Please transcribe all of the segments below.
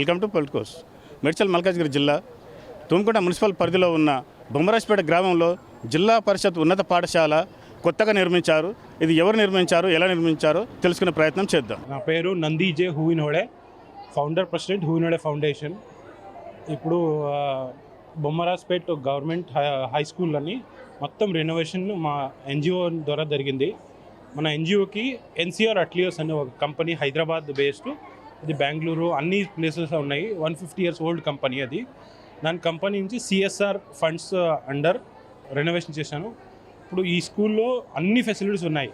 Welcome to politicos Medchal Malkajgiri జిల్లా Thumkunta municipal పరిధిలో ఉన్న బొమ్మరాజ్పేట గ్రామంలో జిల్లా పరిషత్ ఉన్నత పాఠశాల కొత్తగా నిర్మించారు. ఇది ఎవరు నిర్మించారు? ఎలా నిర్మించారో తెలుసుకునే ప్రయత్నం చేద్దాం. నా పేరు Nandi J Hoovinode founder president Hoovinode foundation ఇప్పుడు ఆ, Bommarajpet government high high school అని మొత్తం రెనోవేషన్ మా ఎన్జిఓ ద్వారా జరిగింది. మన ఎన్జిఓకి ఎన్సిఆర్ అట్లియోస్ అనే ఒక కంపెనీ హైదరాబాద్ బేస్డ్ ఇది బెంగళూరు అన్ని ప్లేసెస్ ఉన్నాయి. One fifty years old company అది. దాని కంపెనీ నుంచి సిఎస్ఆర్ ఫండ్స్ అండర్ రెనోవేషన్ చేశాను. ఇప్పుడు ఈ స్కూల్లో అన్ని ఫెసిలిటీస్ ఉన్నాయి.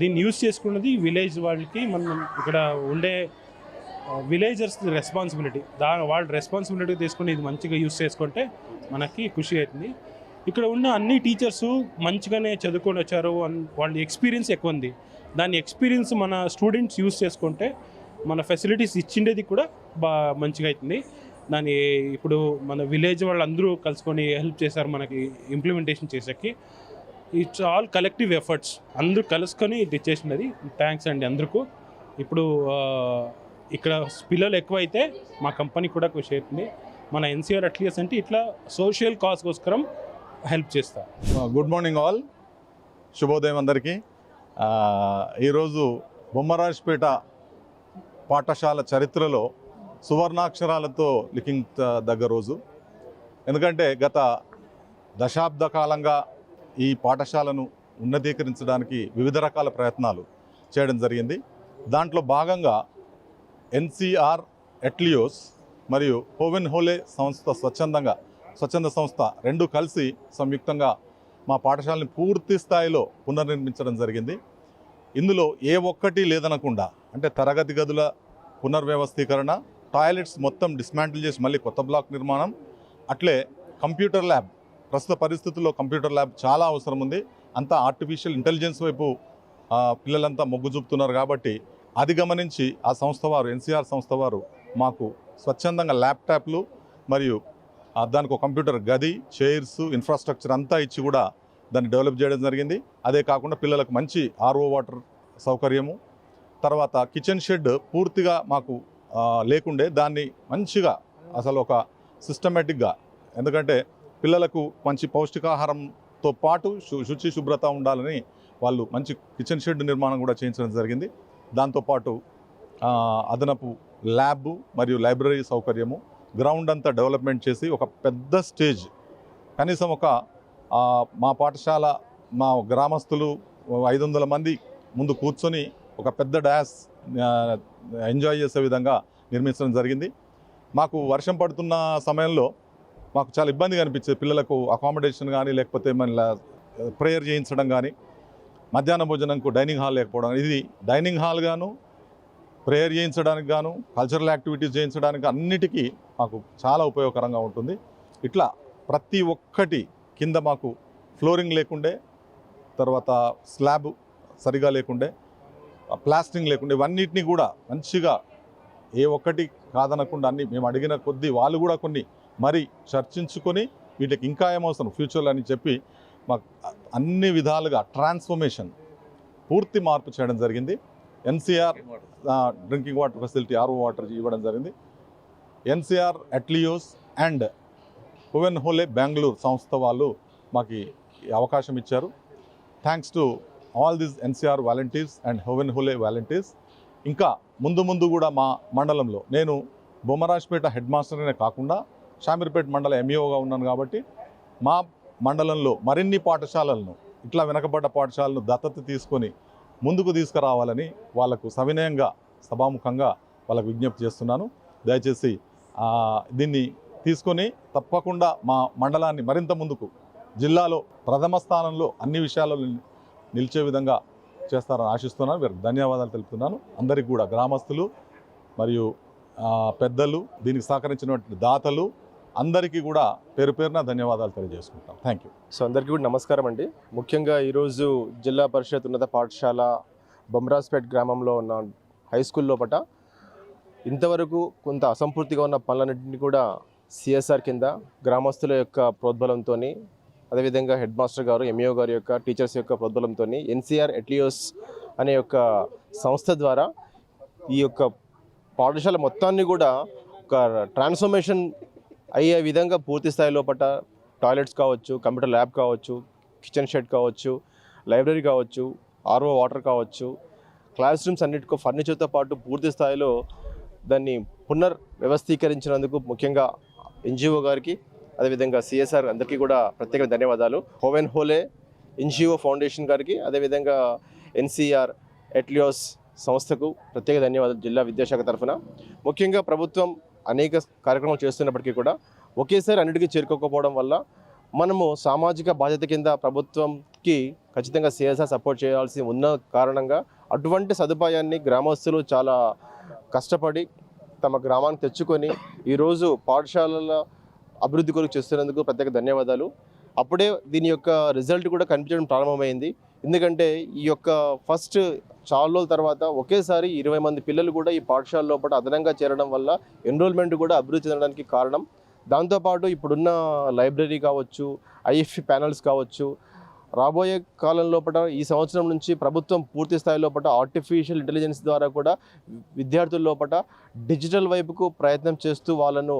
దీన్ని యూస్ చేసుకున్నది విలేజ్ వాళ్ళకి మనం ఇక్కడ ఉండే uh, విలేజర్స్ రెస్పాన్సిబిలిటీ దా వాళ్ళ రెస్పాన్సిబిలిటీ తీసుకుని ఇది మంచిగా యూస్ చేసుకుంటే మనకి ఖుషి అవుతుంది. ఇక్కడ ఉన్న అన్ని టీచర్స్ మంచిగానే చదువుకొని వచ్చారు. వాళ్ళ ఎక్స్పీరియన్స్ ఎక్కువ ఉంది. దాని ఎక్స్పీరియన్స్ మన స్టూడెంట్స్ యూస్ చేసుకుంటే మన ఫెసిలిటీస్ ఇచ్చిండేది కూడా బా మంచిగా అవుతుంది దాని ఇప్పుడు మన విలేజ్ వాళ్ళందరూ కలుసుకొని హెల్ప్ చేశారు మనకి ఇంప్లిమెంటేషన్ చేసేకి. ఇట్స్ ఆల్ కలెక్టివ్ ఎఫర్ట్స్ అందరూ కలుసుకొని ఇది చేసినది. థ్యాంక్స్ అండి అందరికీ. ఇప్పుడు ఇక్కడ పిల్లలు ఎక్కువైతే మా కంపెనీ కూడా కృషి అవుతుంది మన ఎన్సీఆర్ అట్లీస్ అంటే ఇట్లా సోషల్ కాజ్ కోసరం హెల్ప్ చేస్తా. గుడ్ మార్నింగ్ ఆల్ శుభోదయం అందరికీ. ఈరోజు బొమ్మరాజ్పేట పాఠశాల చరిత్రలో సువర్ణాక్షరాలతో లిఖించ దగ్గ రోజు. ఎందుకంటే గత దశాబ్ద కాలంగా ఈ పాఠశాలను ఉన్నతీకరించడానికి వివిధ రకాల ప్రయత్నాలు చేయడం జరిగింది. దాంట్లో భాగంగా ఎన్సిఆర్ ఎట్లియోస్ మరియు హోవెన్ హోలే సంస్థ స్వచ్ఛందంగా స్వచ్ఛంద సంస్థ రెండు కలిసి సంయుక్తంగా మా పాఠశాలని పూర్తి స్థాయిలో పునర్నిర్మించడం జరిగింది. ఇందులో ఏ ఒక్కటి లేదనకుండా అంటే తరగతి గదుల పునర్వ్యవస్థీకరణ టాయిలెట్స్ మొత్తం డిస్మాంటిల్ చేసి మళ్ళీ కొత్త బ్లాక్ నిర్మాణం. అట్లే కంప్యూటర్ ల్యాబ్ ప్రస్తుత పరిస్థితుల్లో కంప్యూటర్ ల్యాబ్ చాలా అవసరం ఉంది అంతా ఆర్టిఫిషియల్ ఇంటెలిజెన్స్ వైపు పిల్లలంతా మొగ్గు చూపుతున్నారు కాబట్టి అది గమనించి ఆ సంస్థ వారు ఎన్సీఆర్ సంస్థ వారు మాకు స్వచ్ఛందంగా ల్యాప్టాప్లు మరియు దానికి ఒక కంప్యూటర్ గది చైర్స్ ఇన్ఫ్రాస్ట్రక్చర్ అంతా ఇచ్చి కూడా దాన్ని డెవలప్ చేయడం జరిగింది. అదే కాకుండా పిల్లలకు మంచి ఆర్ఓ వాటర్ సౌకర్యము తర్వాత కిచెన్ షెడ్ పూర్తిగా మాకు లేకుండే దాన్ని మంచిగా అసలు ఒక సిస్టమేటిక్గా ఎందుకంటే పిల్లలకు మంచి పౌష్టికాహారంతో పాటు శుచి శుభ్రత ఉండాలని వాళ్ళు మంచి కిచెన్ షెడ్ నిర్మాణం కూడా చేయించడం జరిగింది. దాంతోపాటు అదనపు ల్యాబ్ మరియు లైబ్రరీ సౌకర్యము గ్రౌండ్ అంతా డెవలప్మెంట్ చేసి ఒక పెద్ద స్టేజ్. కనీసం ఒక మా పాఠశాల మా గ్రామస్తులు ఐదు వందల మంది ముందు కూర్చొని ఒక పెద్ద డ్యాస్ ఎంజాయ్ చేసే విధంగా నిర్మించడం జరిగింది. మాకు వర్షం పడుతున్న సమయంలో మాకు చాలా ఇబ్బందిగా అనిపించేది పిల్లలకు అకామిడేషన్ కానీ లేకపోతే మన ప్రేయర్ చేయించడం కానీ మధ్యాహ్న భోజనంకు డైనింగ్ హాల్ లేకపోవడం. ఇది డైనింగ్ హాల్ గాను ప్రేయర్ చేయించడానికి గాను కల్చరల్ యాక్టివిటీస్ చేయించడానికి అన్నిటికీ మాకు చాలా ఉపయోగకరంగా ఉంటుంది. ఇట్లా ప్రతి ఒక్కటి కింద మాకు ఫ్లోరింగ్ లేకుండే తర్వాత స్లాబ్ సరిగా లేకుండే ప్లాస్టింగ్ లేకుండా ఇవన్నిటిని కూడా మంచిగా ఏ ఒక్కటి కాదనకుండా అన్ని మేము అడిగిన కొద్దీ వాళ్ళు కూడా కొన్ని మరి చర్చించుకొని వీటికి ఇంకా ఏమవసరం? ఫ్యూచర్లో అని చెప్పి మాకు అన్ని విధాలుగా ట్రాన్స్ఫర్మేషన్ పూర్తి మార్పు చేయడం జరిగింది. NCR drinking water facility RO water ఇవ్వడం జరిగింది. ఎన్సీఆర్ అట్లియోస్ అండ్ హువెన్ హోలే బెంగళూరు సంస్థ వాళ్ళు మాకు అవకాశం ఇచ్చారు. Thanks to all these NCR volunteers and Hoven హోలే వాలంటీర్స్. ఇంకా ముందు ముందు కూడా మా మండలంలో నేను బొమ్మరాజ్పేట హెడ్ మాస్టర్నే కాకుండా షామీర్పేట మండల ఎంఈఓగా ఉన్నాను కాబట్టి మా మండలంలో మరిన్ని పాఠశాలలను ఇట్లా వెనకబడ్డ పాఠశాలను దత్తత తీసుకొని ముందుకు తీసుకురావాలని వాళ్ళకు సవినయంగా సభాముఖంగా వాళ్ళకు విజ్ఞప్తి చేస్తున్నాను. దయచేసి దీన్ని తీసుకొని తప్పకుండా మా మండలాన్ని మరింత ముందుకు జిల్లాలో ప్రథమ స్థానంలో అన్ని విషయాలలో నిలిచే విధంగా చేస్తారని ఆశిస్తున్నాను. వీరికి ధన్యవాదాలు తెలుపుతున్నాను. అందరికీ కూడా గ్రామస్తులు మరియు పెద్దలు దీనికి సహకరించినటువంటి దాతలు అందరికీ కూడా పేరు పేరున ధన్యవాదాలు తెలియజేసుకుంటాం. థ్యాంక్ యూ సో అందరికీ కూడా నమస్కారం అండి. ముఖ్యంగా ఈరోజు జిల్లా పరిషత్ ఉన్నత పాఠశాల బొమ్రాజ్పేట్ గ్రామంలో ఉన్న హై స్కూల్ లోపట ఇంతవరకు కొంత అసంపూర్తిగా ఉన్న పనులన్నింటినీ కూడా సిఎస్ఆర్ కింద గ్రామస్తుల యొక్క ప్రోద్బలంతో అదేవిధంగా హెడ్ మాస్టర్ గారు ఎంఈఓ గారి యొక్క టీచర్స్ యొక్క ప్రోద్బలంతో ఎన్సీఆర్ ఎట్లియోస్ అనే యొక్క సంస్థ ద్వారా ఈ యొక్క పాఠశాల మొత్తాన్ని కూడా ఒక ట్రాన్స్ఫర్మేషన్ అయ్యే విధంగా పూర్తి స్థాయి లోపల టాయిలెట్స్ కావచ్చు కంప్యూటర్ ల్యాబ్ కావచ్చు కిచెన్ షెడ్ కావచ్చు లైబ్రరీ కావచ్చు ఆర్ఓ వాటర్ కావచ్చు క్లాస్ రూమ్స్ అన్నిటికో ఫర్నిచర్తో పాటు పూర్తి స్థాయిలో దాన్ని పునర్ వ్యవస్థీకరించినందుకు ముఖ్యంగా ఎన్జిఓ గారికి అదేవిధంగా సిఎస్ఆర్ అందరికీ కూడా ప్రత్యేక ధన్యవాదాలు. హోవెన్ హోలే ఎన్జిఓ ఫౌండేషన్ గారికి అదేవిధంగా ఎన్సిఆర్ ఎట్లియోస్ సంస్థకు ప్రత్యేక ధన్యవాదాలు జిల్లా విద్యాశాఖ తరఫున. ముఖ్యంగా ప్రభుత్వం అనేక కార్యక్రమాలు చేస్తున్నప్పటికీ కూడా ఒకేసారి అన్నిటికీ చేరుకోకపోవడం వల్ల మనము సామాజిక బాధ్యత కింద ప్రభుత్వంకి ఖచ్చితంగా సిఎస్ఆర్ సపోర్ట్ చేయాల్సి ఉన్న కారణంగా అటువంటి సదుపాయాన్ని గ్రామస్తులు చాలా కష్టపడి తమ గ్రామానికి తెచ్చుకొని ఈరోజు పాఠశాలల అభివృద్ధి కొరకు చేస్తున్నందుకు ప్రత్యేక ధన్యవాదాలు. అప్పుడే దీని యొక్క రిజల్ట్ కూడా కనిపించడం ప్రారంభమైంది. ఎందుకంటే ఈ యొక్క ఫస్ట్ చాలా రోజుల తర్వాత ఒకేసారి ఇరవై మంది పిల్లలు కూడా ఈ పాఠశాల లోపల అదనంగా చేరడం వల్ల ఎన్రోల్మెంట్ కూడా అభివృద్ధి చెందడానికి కారణం. దాంతోపాటు ఇప్పుడున్న లైబ్రరీ కావచ్చు ఐఎఫ్సి ప్యానల్స్ కావచ్చు రాబోయే కాలం లోపల ఈ సంవత్సరం నుంచి ప్రభుత్వం పూర్తి స్థాయి లోపల ఆర్టిఫిషియల్ ఇంటెలిజెన్స్ ద్వారా కూడా విద్యార్థుల లోపల డిజిటల్ వైపుకు ప్రయత్నం చేస్తూ వాళ్ళను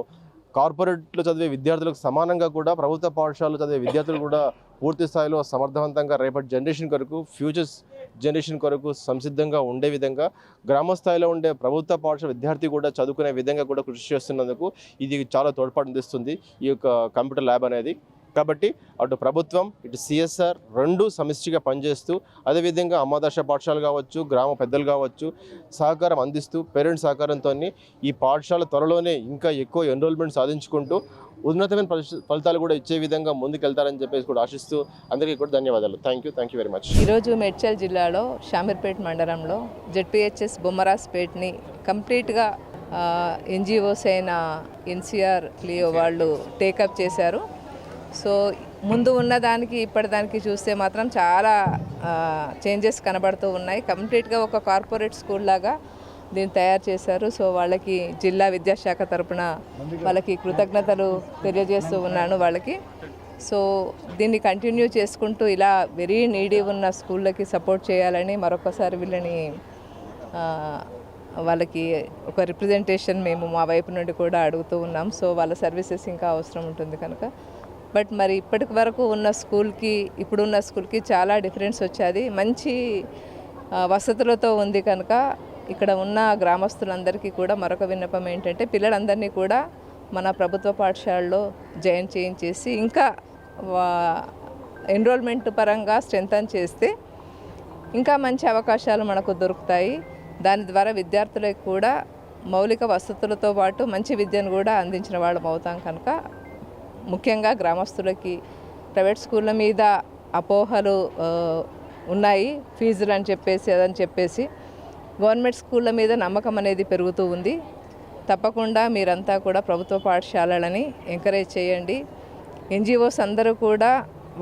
కార్పొరేట్లో చదివే విద్యార్థులకు సమానంగా కూడా ప్రభుత్వ పాఠశాలలో చదివే విద్యార్థులు కూడా పూర్తి స్థాయిలో సమర్థవంతంగా రేపటి జనరేషన్ కొరకు ఫ్యూచర్స్ జనరేషన్ కొరకు సంసిద్ధంగా ఉండే విధంగా గ్రామ స్థాయిలో ఉండే ప్రభుత్వ పాఠశాల విద్యార్థి కూడా చదువుకునే విధంగా కూడా కృషి చేస్తున్నందుకు ఇది చాలా తోడ్పాటు అందిస్తుంది ఈ యొక్క కంప్యూటర్ ల్యాబ్ అనేది. కాబట్టి అటు ప్రభుత్వం ఇటు సిఎస్ఆర్ రెండు సమిష్టిగా పనిచేస్తూ అదేవిధంగా అమ్మాదర్శ పాఠశాల కావచ్చు గ్రామ పెద్దలు కావచ్చు సహకారం అందిస్తూ పేరెంట్స్ సహకారంతో ఈ పాఠశాల త్వరలోనే ఇంకా ఎక్కువ ఎన్రోల్మెంట్ సాధించుకుంటూ ఉన్నతమైన ఫలి- ఫలితాలు కూడా ఇచ్చే విధంగా ముందుకెళ్తారని చెప్పేసి కూడా ఆశిస్తూ అందరికీ కూడా ధన్యవాదాలు. Thank you thank you very much ఈరోజు మేడ్చల్ జిల్లాలో షామీర్పేట్ మండలంలో జెడ్పిహెచ్ఎస్ బొమ్మరాజ్పేట్ని కంప్లీట్గా ఎన్జిఓస్ అయిన ఎన్సిఆర్ క్లియో వాళ్ళు టేకప్ చేశారు. సో ముందు ఉన్నదానికి ఇప్పటిదానికి చూస్తే మాత్రం చాలా చేంజెస్ కనబడుతూ ఉన్నాయి. కంప్లీట్గా ఒక కార్పొరేట్ స్కూల్ లాగా దీన్ని తయారు చేశారు. సో వాళ్ళకి జిల్లా విద్యాశాఖ తరపున వాళ్ళకి కృతజ్ఞతలు తెలియజేస్తూ ఉన్నాను వాళ్ళకి. సో దీన్ని కంటిన్యూ చేసుకుంటూ ఇలా వెరీ నీడీ ఉన్న స్కూళ్ళకి సపోర్ట్ చేయాలని మరొకసారి వీళ్ళని వాళ్ళకి ఒక రిప్రజెంటేషన్ మేము మా వైపు నుండి కూడా అడుగుతూ ఉన్నాం. సో వాళ్ళ సర్వీసెస్ ఇంకా అవసరం ఉంటుంది కనుక. బట్ మరి ఇప్పటి వరకు ఉన్న స్కూల్కి ఇప్పుడున్న స్కూల్కి చాలా డిఫరెన్స్ వచ్చేది. మంచి వసతులతో ఉంది కనుక ఇక్కడ ఉన్న గ్రామస్తులందరికీ కూడా మరొక విన్నపం ఏంటంటే పిల్లలందరినీ కూడా మన ప్రభుత్వ పాఠశాలలో జాయిన్ చేయించేసి ఇంకా ఎన్రోల్మెంట్ పరంగా స్ట్రెంథన్ చేస్తే ఇంకా మంచి అవకాశాలు మనకు దొరుకుతాయి. దాని ద్వారా విద్యార్థులకు కూడా మౌలిక వసతులతో పాటు మంచి విద్యను కూడా అందించిన వాళ్ళం అవుతాం కనుక ముఖ్యంగా గ్రామస్తులకి ప్రైవేట్ స్కూళ్ళ మీద అపోహలు ఉన్నాయి. ఫీజులు అని చెప్పేసి అదని చెప్పేసి గవర్నమెంట్ స్కూళ్ళ మీద నమ్మకం అనేది పెరుగుతూ ఉంది. తప్పకుండా మీరంతా కూడా ప్రభుత్వ పాఠశాలలని ఎంకరేజ్ చేయండి. ఎన్జిఓస్ అందరూ కూడా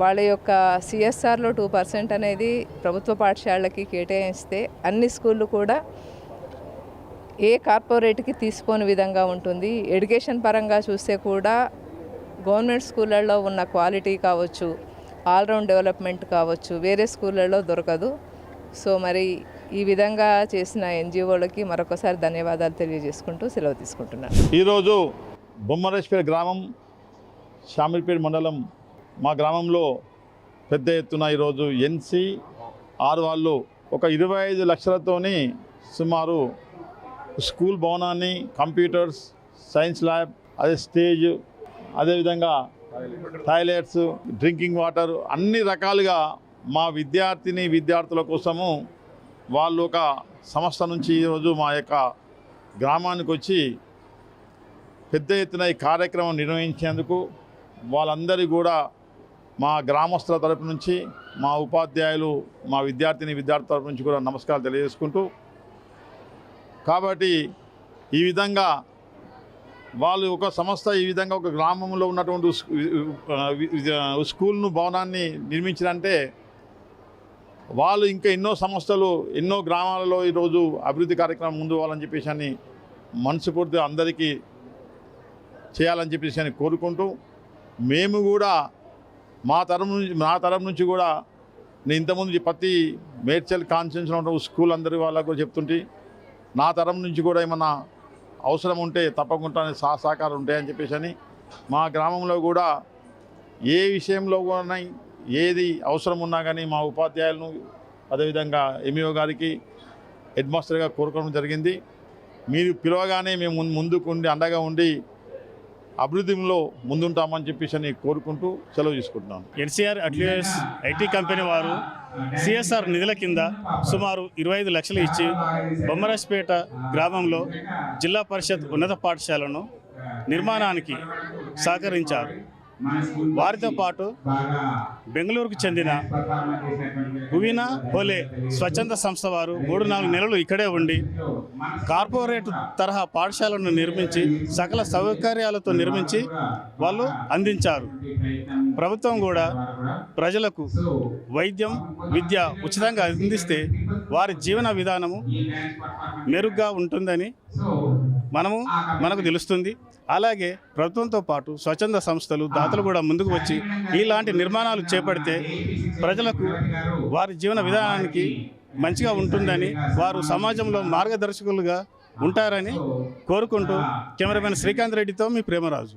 వాళ్ళ యొక్క సిఎస్ఆర్లో టూ పర్సెంట్ అనేది ప్రభుత్వ పాఠశాలకి కేటాయిస్తే అన్ని స్కూళ్ళు కూడా ఏ కార్పొరేట్కి తీసుకోని విధంగా ఉంటుంది. ఎడ్యుకేషన్ పరంగా చూస్తే కూడా గవర్నమెంట్ స్కూళ్ళల్లో ఉన్న క్వాలిటీ కావచ్చు ఆల్రౌండ్ డెవలప్మెంట్ కావచ్చు వేరే స్కూళ్ళల్లో దొరకదు. సో మరి ఈ విధంగా చేసిన ఎన్జిఓలకి మరొకసారి ధన్యవాదాలు తెలియజేసుకుంటూ సెలవు తీసుకుంటున్నాను. ఈరోజు బొమ్మరేశ్వర గ్రామం షామీర్పేట మండలం మా గ్రామంలో పెద్ద ఎత్తున ఈరోజు ఎన్సి ఆరు వాళ్ళు ఒక ఇరవై ఐదు లక్షలతోని సుమారు స్కూల్ భవనాన్ని కంప్యూటర్స్ సైన్స్ ల్యాబ్ అదే స్టేజ్ అదేవిధంగా టాయిలెట్స్ డ్రింకింగ్ వాటర్ అన్ని రకాలుగా మా విద్యార్థిని విద్యార్థుల కోసము వాళ్ళు ఒక సంస్థ నుంచి ఈరోజు మా యొక్క గ్రామానికి వచ్చి పెద్ద ఎత్తున ఈ కార్యక్రమం నిర్వహించేందుకు వాళ్ళందరి కూడా మా గ్రామస్తుల తరపు నుంచి మా ఉపాధ్యాయులు మా విద్యార్థిని విద్యార్థుల తరపు నుంచి కూడా నమస్కారాలు తెలియజేసుకుంటూ కాబట్టి ఈ విధంగా వాళ్ళు ఒక సంస్థ ఈ విధంగా ఒక గ్రామంలో ఉన్నటువంటి స్కూల్ను భవనాన్ని నిర్మించినంటే వాళ్ళు ఇంకా ఎన్నో సంస్థలు ఎన్నో గ్రామాలలో ఈరోజు అభివృద్ధి కార్యక్రమం ముందు పోవాలని చెప్పేసి అని మనస్ఫూర్తిగా అందరికీ చేయాలని చెప్పేసి అని కోరుకుంటూ మేము కూడా మా తరం నుంచి నా తరం నుంచి కూడా నేను ఇంతకుముందు ప్రతి మేడ్చల్ కాన్స్టిట్యూన్సీలో ఉన్న స్కూల్ అందరి వాళ్ళకు కూడా చెప్తుంటే నా తరం నుంచి కూడా ఏమన్నా అవసరం ఉంటే తప్పకుండా సహ సహకారం ఉంటాయని చెప్పేసి అని మా గ్రామంలో కూడా ఏ విషయంలో కూడా ఏది అవసరం ఉన్నా కానీ మా ఉపాధ్యాయులను అదేవిధంగా ఎంఈఓ గారికి హెడ్ మాస్టర్గా కోరుకోవడం జరిగింది. మీరు పిలవగానే మేము ముందు- ముందుకుండి అండగా ఉండి అభివృద్ధిలో ముందుంటామని చెప్పేసి అని కోరుకుంటూ సెలవు తీసుకుంటున్నాను. ఎన్సీఆర్ అడ్లియర్స్ ఐటీ కంపెనీ వారు సిఎస్ఆర్ నిధుల కింద సుమారు ఇరవై ఐదు లక్షలు ఇచ్చి బొమ్మరాజ్పేట గ్రామంలో జిల్లా పరిషత్ ఉన్నత పాఠశాలను నిర్మాణానికి సహకరించారు. వారితో పాటు బెంగళూరుకు చెందిన భువీనా హోలే స్వచ్ఛంద సంస్థ వారు మూడు నాలుగు నెలలు ఇక్కడే ఉండి కార్పొరేట్ తరహా పాఠశాలను నిర్మించి సకల సౌకర్యాలతో నిర్మించి వాళ్ళు అందించారు. ప్రభుత్వం కూడా ప్రజలకు వైద్యం విద్య ఉచితంగా అందిస్తే వారి జీవన విధానము మెరుగ్గా ఉంటుందని మనము మనకు తెలుస్తుంది. అలాగే ప్రభుత్వంతో పాటు స్వచ్ఛంద సంస్థలు దాతలు కూడా ముందుకు వచ్చి ఇలాంటి నిర్మాణాలు చేపడితే ప్రజలకు వారి జీవన విధానానికి మంచిగా ఉంటుందని వారు సమాజంలో మార్గదర్శకులుగా ఉంటారని కోరుకుంటూ కెమెరామెన్ శ్రీకాంత్ రెడ్డితో మీ ప్రేమరాజు.